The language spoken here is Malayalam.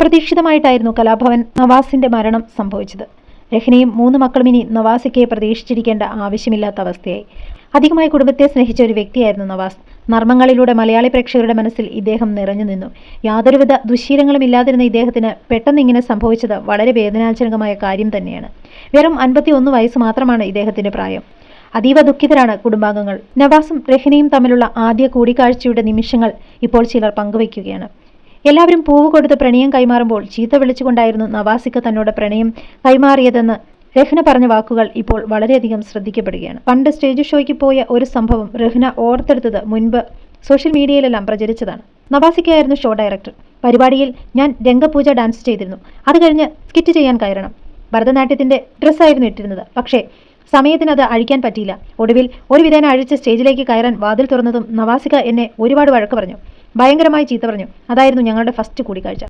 അപ്രതീക്ഷിതമായിട്ടായിരുന്നു കലാഭവൻ നവാസിന്റെ മരണം സംഭവിച്ചത്. രഹ്നയും മൂന്ന് മക്കളും ഇനി നവാസിക്കയെ പ്രതീക്ഷിച്ചിരിക്കേണ്ട ആവശ്യമില്ലാത്ത അവസ്ഥയായി. അധികമായി കുടുംബത്തെ സ്നേഹിച്ച ഒരു വ്യക്തിയായിരുന്നു നവാസ്. നർമ്മങ്ങളിലൂടെ മലയാളി പ്രേക്ഷകരുടെ മനസ്സിൽ ഇദ്ദേഹം നിറഞ്ഞു നിന്നു. യാതൊരുവിധ ദുശീലങ്ങളും ഇല്ലാതിരുന്ന ഇദ്ദേഹത്തിന് പെട്ടെന്ന് ഇങ്ങനെ സംഭവിച്ചത് വളരെ വേദനാജനകമായ കാര്യം തന്നെയാണ്. വെറും അൻപത്തി ഒന്ന് വയസ്സ് മാത്രമാണ് ഇദ്ദേഹത്തിന്റെ പ്രായം. അതീവ ദുഃഖിതരാണ് കുടുംബാംഗങ്ങൾ. നവാസും രഹിനയും തമ്മിലുള്ള ആദ്യ കൂടിക്കാഴ്ചയുടെ നിമിഷങ്ങൾ ഇപ്പോൾ ചിലർ പങ്കുവയ്ക്കുകയാണ്. എല്ലാവരും പൂവ് കൊടുത്ത് പ്രണയം കൈമാറുമ്പോൾ ചീത്ത വിളിച്ചുകൊണ്ടായിരുന്നു നവാസിക്ക തന്നോട് പ്രണയം കൈമാറിയതെന്ന് രഹ്ന പറഞ്ഞ വാക്കുകൾ ഇപ്പോൾ വളരെയധികം ശ്രദ്ധിക്കപ്പെടുകയാണ്. പണ്ട് സ്റ്റേജ് ഷോയ്ക്ക് പോയ ഒരു സംഭവം രഹ്ന ഓർത്തെടുത്തത് മുൻപ് സോഷ്യൽ മീഡിയയിലെല്ലാം പ്രചരിച്ചതാണ്. നവാസിക്കയായിരുന്നു ഷോ ഡയറക്ടർ. പരിപാടിയിൽ ഞാൻ രംഗപൂജ ഡാൻസ് ചെയ്തിരുന്നു. അത് കഴിഞ്ഞ് സ്കിറ്റ് ചെയ്യാൻ കയറണം. ഭരതനാട്യത്തിന്റെ ഡ്രസ്സായിരുന്നു ഇട്ടിരുന്നത്. പക്ഷേ സമയത്തിന് അത് അഴിക്കാൻ പറ്റിയില്ല. ഒടുവിൽ ഒരു വിധേന അഴിച്ച് സ്റ്റേജിലേക്ക് കയറാൻ വാതിൽ തുറന്നതും നവാസിക എന്നെ ഒരുപാട് വഴക്ക് പറഞ്ഞു. ഭയങ്കരമായി ചീത്ത പറഞ്ഞു. അതായിരുന്നു ഞങ്ങളുടെ ഫസ്റ്റ് കൂടിക്കാഴ്ച.